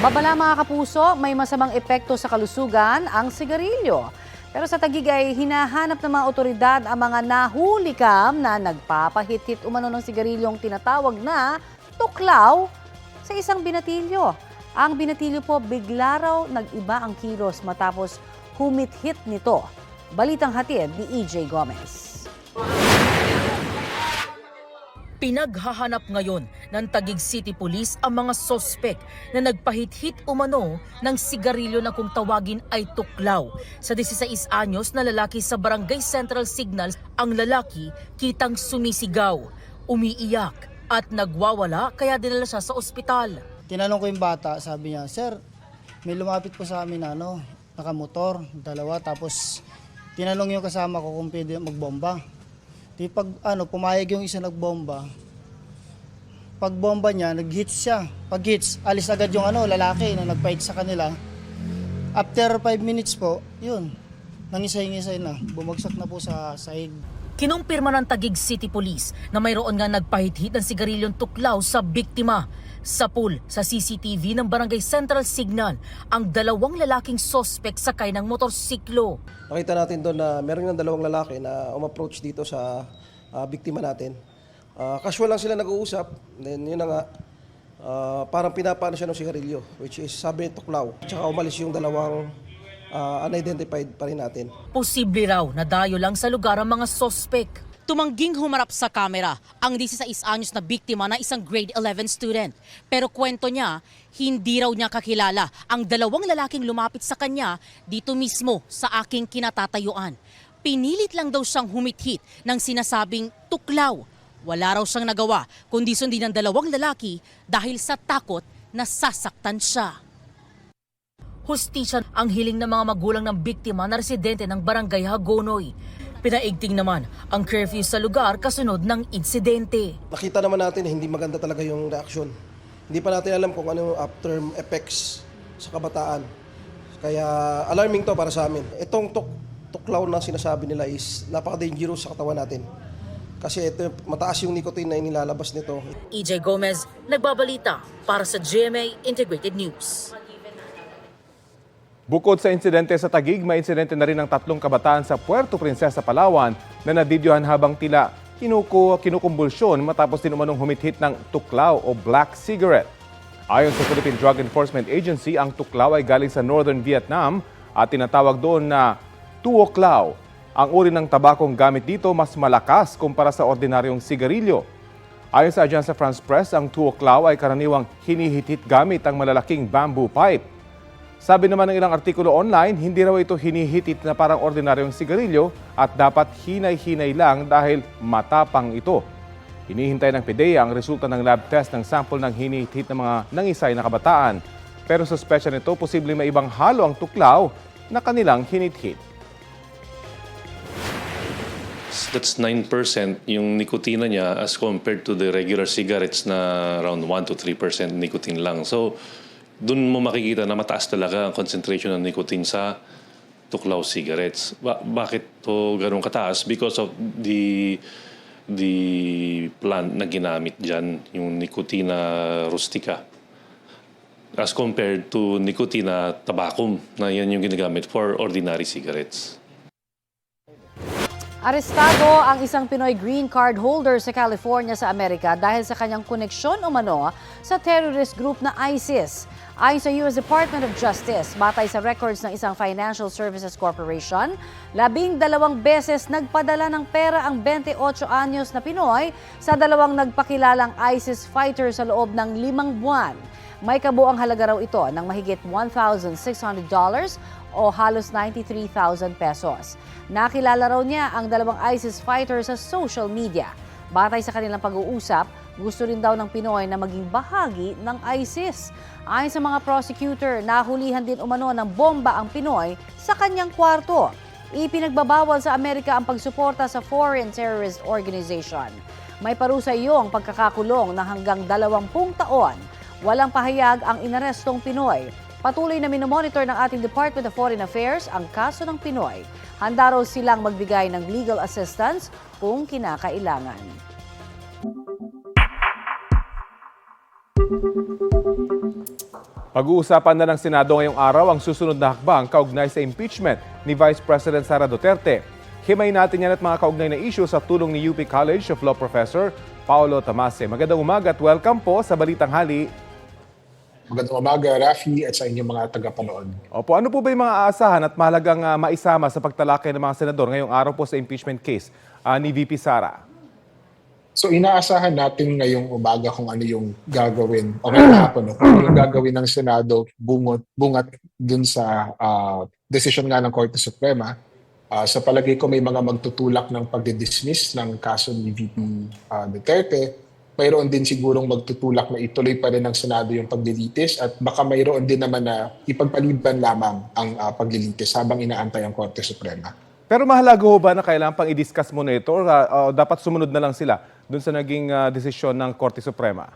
Babala mga kapuso, may masamang epekto sa kalusugan ang sigarilyo. Pero sa Tagig ay hinahanap ng mga otoridad ang mga nahulikam na nagpapahit-hit umano ng sigarilyong tinatawag na tuklaw sa isang binatilyo. Ang binatilyo po bigla raw nag-iba ang kilos matapos humit-hit nito. Balitang hatid ni EJ Gomez. Pinaghahanap ngayon ng Taguig City Police ang mga sospek na nagpahit-hit umano ng sigarilyo na kung tawagin ay tuklaw. Sa 16 anyos na lalaki sa Barangay Central Signals, ang lalaki kitang sumisigaw, umiiyak at nagwawala kaya dinala siya sa ospital. Tinanong ko yung bata, sabi niya, Sir, may lumapit po sa amin na ano, nakamotor, dalawa, tapos tinanong yung kasama ko kung pwede magbomba. Di pag ano, pumayag yung isa nagbomba, pag bomba niya, nag-hits siya. Pag hits, alis agad yung ano, lalaki na nagpahit sa kanila. After 5 minutes po, yun, nangisay-ngisay na, bumagsak na po sa sahig. Kinumpirma ng Taguig City Police na mayroon nga nagpahit-hit ng sigarilyong tuklaw sa biktima. Sa pool sa CCTV ng Barangay Central Signal, ang dalawang lalaking sospek sakay ng motorsiklo. Nakita natin doon na meron ng dalawang lalaki na umapproach dito sa ah, biktima natin. Ah, casual lang sila nag-uusap. Then yun na nga, ah, parang pinapano siya ng sigarilyo, which is sabi tuklaw. Tsaka umalis yung dalawang ah, unidentified pa rin natin. Posible raw na dayo lang sa lugar ang mga sospek. Tumangging humarap sa kamera ang 16 anyos na biktima na isang grade 11 student. Pero kwento niya, hindi raw niya kakilala ang dalawang lalaking lumapit sa kanya dito mismo sa aking kinatatayuan. Pinilit lang daw siyang humithit ng sinasabing tuklaw. Wala raw siyang nagawa kundi sundin ng dalawang lalaki dahil sa takot na sasaktan siya. Hustisya ang hiling ng mga magulang ng biktima na residente ng barangay Hagonoy. Pinaigting naman ang curfew sa lugar kasunod ng insidente. Nakita naman natin na hindi maganda talaga yung reaction. Hindi pa natin alam kung ano yung after effects sa kabataan. Kaya alarming to para sa amin. Itong tuk tuklaw na sinasabi nila is napaka-dangerous sa katawan natin. Kasi ito, mataas yung nicotine na inilalabas nito. EJ Gomez, nagbabalita para sa GMA Integrated News. Bukod sa insidente sa Tagig, may insidente na rin ng tatlong kabataan sa Puerto Princesa, Palawan na nadidyohan habang tila kinuku kinukumbulsyon matapos din umanong humithit ng tuklaw o black cigarette. Ayon sa Philippine Drug Enforcement Agency, ang tuklaw ay galing sa Northern Vietnam at tinatawag doon na tuoklaw. Ang uri ng tabakong gamit dito mas malakas kumpara sa ordinaryong sigarilyo. Ayon sa Agence France Press, ang tuoklaw ay karaniwang hinihit-hit gamit ang malalaking bamboo pipe. Sabi naman ng ilang artikulo online, hindi raw ito hinihitit na parang ordinaryong sigarilyo at dapat hinay-hinay lang dahil matapang ito. Hinihintay ng PDEA ang resulta ng lab test ng sample ng hinihit ng mga nangisay na kabataan. Pero suspesya nito, posibleng may ibang halo ang tuklaw na kanilang hinit-hit. That's 9% yung nikotina niya as compared to the regular cigarettes na around 1 to 3% nicotine lang. So, dun mo makikita na mataas talaga ang concentration ng nicotine sa tuklaw cigarettes. Ba- bakit to ganun kataas? Because of the the plant na ginamit dyan, yung nicotina rustica as compared to nicotina tabacum na yan yung ginagamit for ordinary cigarettes. Arestado ang isang Pinoy green card holder sa California sa Amerika dahil sa kanyang koneksyon umano sa terrorist group na ISIS. Ayon sa U.S. Department of Justice, batay sa records ng isang financial services corporation, labing dalawang beses nagpadala ng pera ang 28 anyos na Pinoy sa dalawang nagpakilalang ISIS fighter sa loob ng limang buwan. May kabuang halaga raw ito ng mahigit $1,600 o halos 93,000 pesos. Nakilala raw niya ang dalawang ISIS fighter sa social media. Batay sa kanilang pag-uusap, gusto rin daw ng Pinoy na maging bahagi ng ISIS. Ayon sa mga prosecutor, nahulihan din umano ng bomba ang Pinoy sa kanyang kwarto. Ipinagbabawal sa Amerika ang pagsuporta sa foreign terrorist organization. May parusa iyong pagkakakulong na hanggang 20 taon. Walang pahayag ang inarestong Pinoy. Patuloy na minomonitor ng ating Department of Foreign Affairs ang kaso ng Pinoy. Handa raw silang magbigay ng legal assistance kung kinakailangan. Pag-uusapan na ng Senado ngayong araw ang susunod na hakbang kaugnay sa impeachment ni Vice President Sara Duterte. Himay natin yan at mga kaugnay na issue sa tulong ni UP College of Law Professor Paolo Tamase. Magandang umaga at welcome po sa Balitang Hali. Magandang umaga, Rafi, at sa inyong mga tagapanood. Opo, ano po ba yung mga aasahan at mahalagang ah, maisama sa pagtalakay ng mga senador ngayong araw po sa impeachment case ah, ni VP Sara? So inaasahan natin ngayong umaga kung ano yung gagawin, o ngayong hapon, no, kung ano yung gagawin ng Senado bungot, bungat dun sa ah, desisyon nga ng Korte Suprema. Ah, sa palagay ko may mga magtutulak ng pagdidismiss ng kaso ni VP ah, Duterte. Mayroon din sigurong magtutulak na ituloy pa rin ng Senado yung paglilitis at baka mayroon din naman na ipagpaliban lamang ang ah, paglilitis habang inaantay ang Korte Suprema. Pero mahalaga ho ba na kailangan pang i-discuss muna ito or ah, dapat sumunod na lang sila dun sa naging ah, desisyon ng Korte Suprema?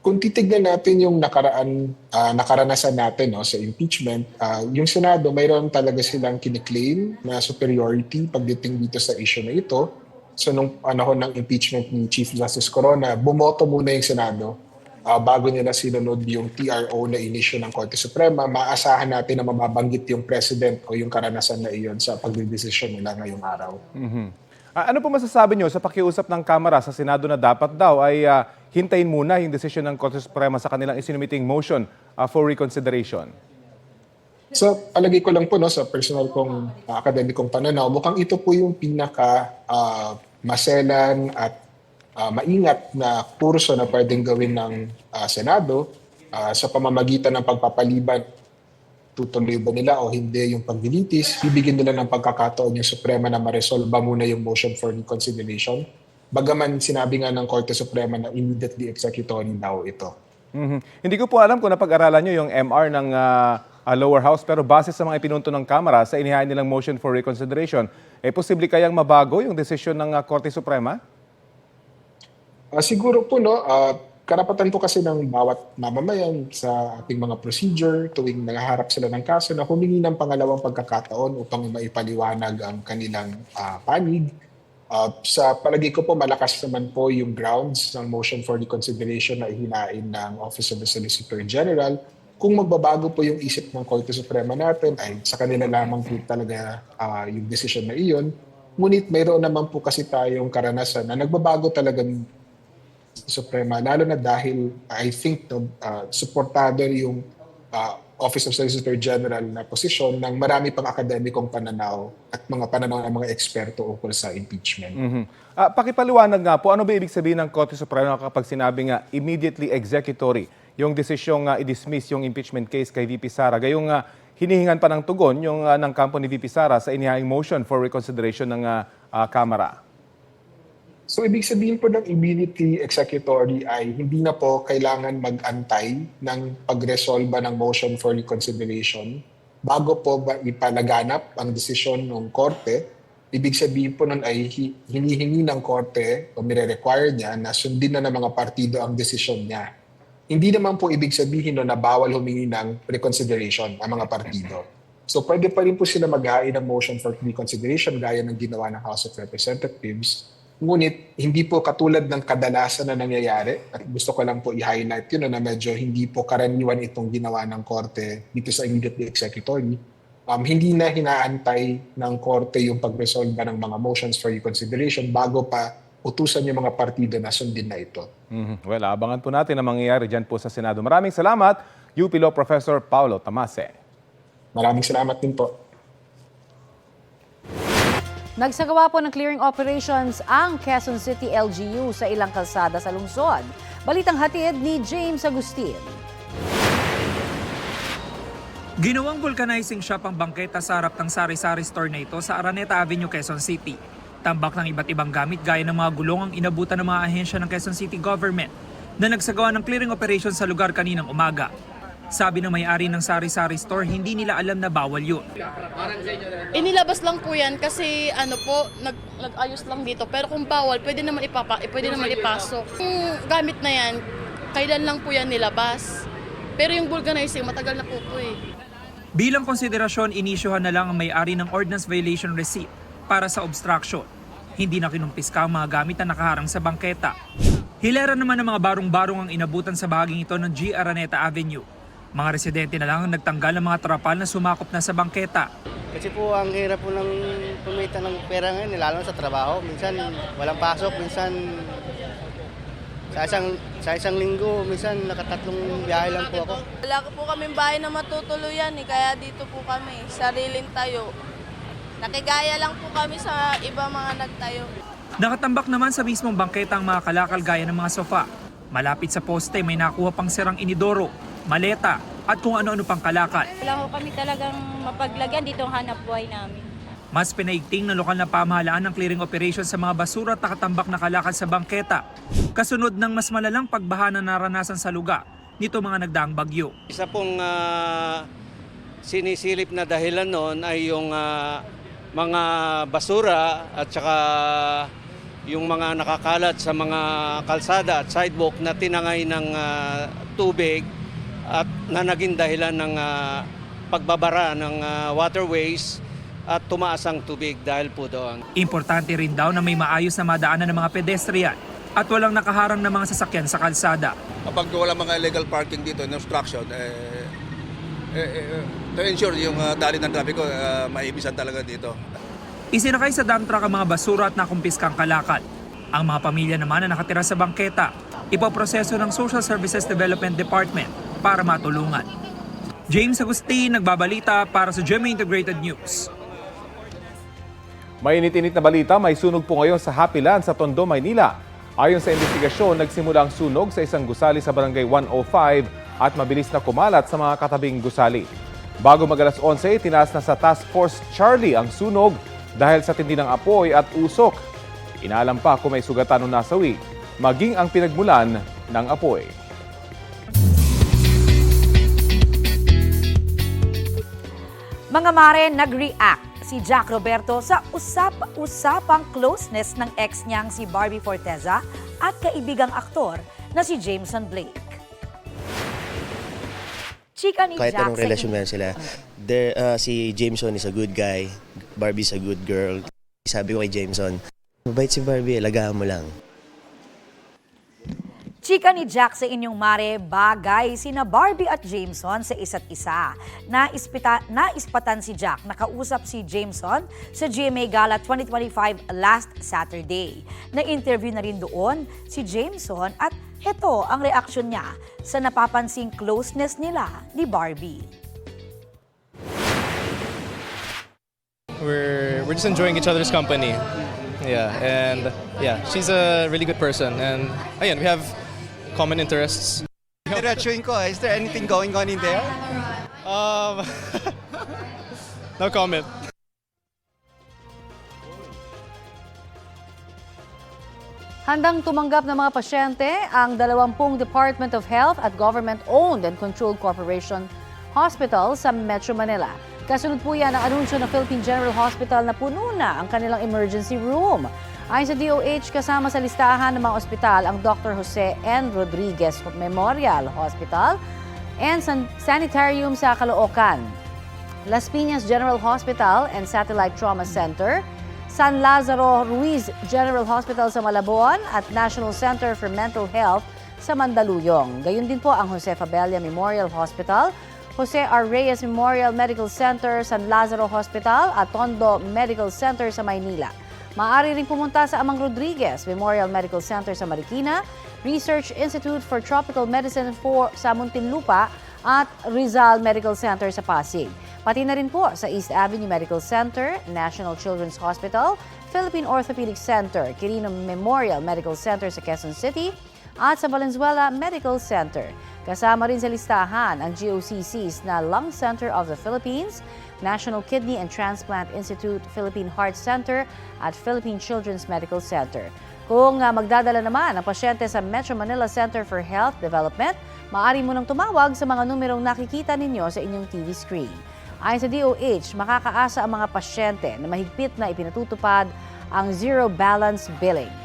kung titignan natin yung nakaraan ah, nakaranasan natin no sa impeachment, ah, yung Senado mayroon talaga silang kiniklaim na superiority pagdating dito sa issue na ito. So nung panahon ng impeachment ni Chief Justice Corona, bumoto muna yung Senado ah, bago nila sinunod yung TRO na inisyo ng Korte Suprema. Maasahan natin na mababanggit yung President o yung karanasan na iyon sa pagdidesisyon nila ngayong araw. Mhm. Ah, ano po masasabi nyo sa pakiusap ng Kamara sa Senado na dapat daw ay ah, hintayin muna yung desisyon ng Korte Suprema sa kanilang isinumiting motion ah, for reconsideration? Sa palagay ko lang po no sa personal kong uh, akademikong pananaw, mukhang ito po yung pinaka ah, maselan at ah, maingat na kurso na pwedeng gawin ng ah, Senado ah, sa pamamagitan ng pagpapaliban tutuloy ba nila o hindi yung paglilitis, bibigyan nila ng pagkakataon yung Suprema na maresolba muna yung motion for reconsideration. Bagaman sinabi nga ng Korte Suprema na immediately executory daw ito. Mhm. Hindi ko po alam kung napag-aralan nyo yung MR ng ah, ah, lower house pero base sa mga ipinunto ng Kamara sa inihain nilang motion for reconsideration, eh posible kayang mabago yung desisyon ng ah, Korte Suprema? Ah, siguro po no, ah, karapatan po kasi ng bawat mamamayan sa ating mga procedure tuwing nakaharap sila ng kaso na humingi ng pangalawang pagkakataon upang maipaliwanag ang kanilang ah, panig. Ah, sa palagi ko po, malakas naman po yung grounds ng motion for reconsideration na ihinain ng Office of the Solicitor General. Kung magbabago po yung isip ng Korte Suprema natin, ay sa kanila lamang po talaga ah, yung decision na iyon. Ngunit mayroon naman po kasi tayong karanasan na nagbabago talaga Suprema, lalo na dahil I think no, uh, suportado yung uh, Office of Solicitor General na posisyon ng marami pang akademikong pananaw at mga pananaw ng mga eksperto ukol sa impeachment. Mhm. Ah, pakipaliwanag nga po, ano ba ibig sabihin ng Korte Suprema kapag sinabi nga immediately executory yung desisyong nga i-dismiss yung impeachment case kay VP Sara? Gayong nga hinihingan pa ng tugon yung ah, ng kampo ni VP Sara sa inihaing motion for reconsideration ng ah, ah, Kamara. So ibig sabihin po ng immediately executory ay hindi na po kailangan mag-antay ng pagresolba ng motion for reconsideration bago po ba ipalaganap ang desisyon ng korte. Ibig sabihin po nun ay hi- hinihingi ng korte o mire-require niya na sundin na ng mga partido ang desisyon niya. Hindi naman po ibig sabihin no, na bawal humingi ng reconsideration ang mga partido. So pwede pa rin po sila maghain ng motion for reconsideration gaya ng ginawa ng House of Representatives. Ngunit hindi po katulad ng kadalasan na nangyayari at gusto ko lang po i-highlight yun no, na medyo hindi po karaniwan itong ginawa ng korte dito sa immediately executory. Um, hindi na hinaantay ng korte yung pagresolba ng mga motions for reconsideration bago pa utusan yung mga partido na sundin na ito. Mhm. Well, abangan po natin ang mangyayari dyan po sa Senado. Maraming salamat, UP Law Professor Paulo Tamase. Maraming salamat din po. Nagsagawa po ng clearing operations ang Quezon City LGU sa ilang kalsada sa lungsod. Balitang hatid ni James Agustin. Ginawang vulcanizing shop ang bangketa sa harap ng sari-sari store na ito sa Araneta Avenue, Quezon City. Tambak ng iba't ibang gamit gaya ng mga gulong ang inabutan ng mga ahensya ng Quezon City Government na nagsagawa ng clearing operation sa lugar kaninang umaga. Sabi ng may-ari ng sari-sari store, hindi nila alam na bawal yun. Inilabas lang po yan kasi ano po, nag, nag-ayos lang dito. Pero kung bawal, pwede naman, ipapa, pwede naman ipasok. Yung gamit na yan, kailan lang po yan nilabas. Pero yung vulcanizing, matagal na po po eh. Bilang konsiderasyon, inisyuhan na lang ang may-ari ng ordinance violation receipt para sa obstruction. Hindi na kinumpiska ang mga gamit na nakaharang sa bangketa. Hilera naman ng mga barong-barong ang inabutan sa bahaging ito ng G. Araneta Avenue. Mga residente na lang ang nagtanggal ng mga trapal na sumakop na sa bangketa. Kasi po ang hirap po ng kumita ng pera ngayon, lalo sa trabaho. Minsan walang pasok, minsan sa isang, sa isang linggo, minsan nakatatlong biyahe lang po ako. Wala ko po kaming bahay na matutuluyan eh, kaya dito po kami, sariling tayo. Nakigaya lang po kami sa iba mga nagtayo. Nakatambak naman sa mismong bangketa ang mga kalakal gaya ng mga sofa. Malapit sa poste may nakuha pang sirang inidoro, maleta at kung ano-ano pang kalakal. Wala ko kami talagang mapaglagyan dito ang hanap buhay namin. Mas pinaigting ng lokal na pamahalaan ng clearing operation sa mga basura at nakatambak na kalakal sa bangketa. Kasunod ng mas malalang pagbaha na naranasan sa lugar nito mga nagdaang bagyo. Isa pong ah, sinisilip na dahilan noon ay yung ah, mga basura at saka yung mga nakakalat sa mga kalsada at sidewalk na tinangay ng ah, tubig at na naging dahilan ng ah, pagbabara ng ah, waterways at tumaas ang tubig dahil po doon. Importante rin daw na may maayos na madaanan ng mga pedestrian at walang nakaharang na mga sasakyan sa kalsada. kapag wala mga illegal parking dito, no obstruction, eh, eh, eh, to ensure yung uh, dali ng trapiko, uh, maibisan talaga dito. Isinakay sa dump truck ang mga basura at nakumpiskang kalakal. Ang mga pamilya naman na nakatira sa bangketa, ipoproseso ng Social Services Development Department para matulungan. James Agustin, nagbabalita para sa GMA Integrated News. Mainit-init na balita, may sunog po ngayon sa Happy Land sa Tondo, Maynila. Ayon sa investigasyon, nagsimula ang sunog sa isang gusali sa barangay 105 at mabilis na kumalat sa mga katabing gusali. Bago magalas 11, tinaas na sa Task Force Charlie ang sunog dahil sa tindi ng apoy at usok. Inaalam pa kung may sugatan o nasawi, maging ang pinagmulan ng apoy. Mga mare, nag-react si Jack Roberto sa usap-usapang closeness ng ex niyang si Barbie Forteza at kaibigang aktor na si Jameson Blake. Chika ni kahit anong relasyon meron sila, there, uh, si Jameson is a good guy, Barbie's a good girl. Sabi ko kay Jameson, mabait si Barbie, alagaan mo lang. Chika ni Jack sa inyong mare, bagay sina Barbie at Jameson sa isa't isa. Naispita, naispatan si Jack, nakausap si Jameson sa GMA Gala 2025 last Saturday. Na-interview na rin doon si Jameson at heto ang reaksyon niya sa napapansing closeness nila ni Barbie. we're we're just enjoying each other's company. Yeah, and yeah, she's a really good person, and again, we have common interests. Diretsuin ko, is there anything going on in there? Um, no comment. Handang tumanggap ng mga pasyente ang 20 Department of Health at Government-Owned and Controlled Corporation Hospital sa Metro Manila. Kasunod po yan ang anunsyo ng Philippine General Hospital na puno na ang kanilang emergency room. Ayon sa DOH, kasama sa listahan ng mga ospital ang Dr. Jose N. Rodriguez Memorial Hospital and San- Sanitarium sa Caloocan. Las Piñas General Hospital and Satellite Trauma Center, San Lazaro Ruiz General Hospital sa Malabon at National Center for Mental Health sa Mandaluyong. Gayun din po ang Jose Fabella Memorial Hospital, Jose R. Reyes Memorial Medical Center, San Lazaro Hospital at Tondo Medical Center sa Maynila. Maaari rin pumunta sa Amang Rodriguez Memorial Medical Center sa Marikina, Research Institute for Tropical Medicine for sa Muntinlupa at Rizal Medical Center sa Pasig. Pati na rin po sa East Avenue Medical Center, National Children's Hospital, Philippine Orthopedic Center, Quirino Memorial Medical Center sa Quezon City, at sa Valenzuela Medical Center. Kasama rin sa listahan ang GOCCs na Lung Center of the Philippines, National Kidney and Transplant Institute, Philippine Heart Center at Philippine Children's Medical Center. Kung ah, magdadala naman ang pasyente sa Metro Manila Center for Health Development, maaari mo nang tumawag sa mga numerong nakikita ninyo sa inyong TV screen. Ayon sa DOH, makakaasa ang mga pasyente na mahigpit na ipinatutupad ang zero balance billing.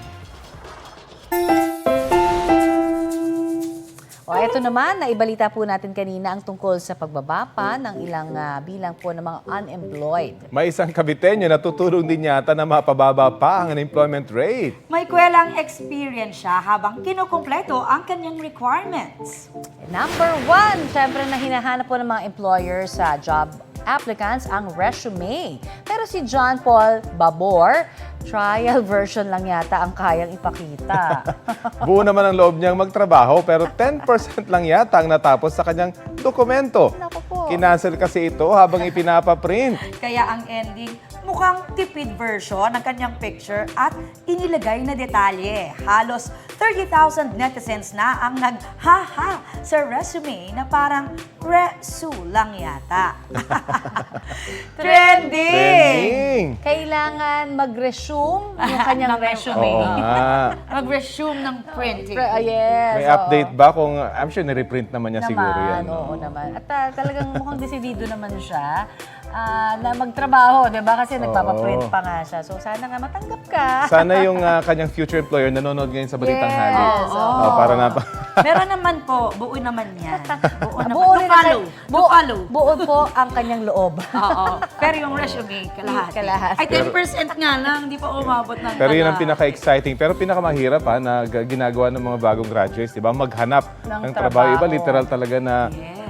O eto naman, naibalita po natin kanina ang tungkol sa pagbaba pa ng ilang ah, bilang po ng mga unemployed. May isang kabitenyo na tutulong din yata na mapababa pa ang unemployment rate. May kwelang experience siya habang kinukumpleto ang kanyang requirements. Number one, syempre na hinahanap po ng mga employers sa job applicants ang resume. Pero si John Paul Babor, trial version lang yata ang kayang ipakita. Buo naman ang loob niyang magtrabaho pero 10% lang yata ang natapos sa kanyang dokumento. Naku po. Kinancel kasi ito habang ipinapaprint. Kaya ang ending, mukhang tipid version ng kanyang picture at inilagay na detalye. Halos 30,000 netizens na ang nag-ha-ha sa resume na parang resu lang yata. Trending! Trending! Kailangan mag-resume yung kanyang Ng resume. Oo nga. Mag-resume ng printing. Pre- ah, yes, May oo. update ba kung I'm sure nireprint naman niya siguro naman, yan. no? oo naman. At ah, talagang mukhang desidido naman siya ah, na magtrabaho, di ba? Kasi nagpapaprint Oo. pa nga siya. So sana nga matanggap ka. Sana yung ah, kanyang future employer nanonood ngayon sa Balitang Yes, Hali. oo. Oh, para na Meron naman po, buo naman yan. Buo naman. Buo rin ang- To follow. Buo po ang kanyang loob. Oo. Pero yung resume, kalahati. Kalahati. Ay, 10% nga lang. Hindi pa umabot ng Pero yun ang kala- pinaka-exciting. Pero pinakamahirap ha, na g- ginagawa ng mga bagong graduates, di ba? Maghanap Ng ng, trabaho. Iba trabaho. literal talaga na,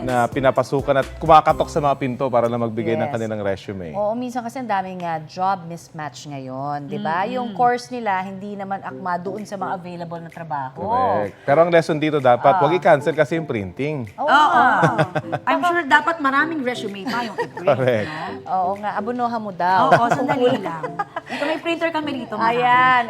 na pinapasukan at kumakatok sa mga pinto para na magbigay ng Yes. kanilang resume. Oo, minsan kasi ang daming nga job mismatch ngayon, di ba? Yung course nila, hindi naman akma doon sa mga available na trabaho. Correct. Pero ang lesson dito dapat, huwag i-cancel kasi yung printing. Oo. I'm sure dapat maraming resume pa yung i-print. Correct. Oo nga, abunuhan mo daw. Oo, sandali lang. Ito may printer kami dito. ma'am. Ayan.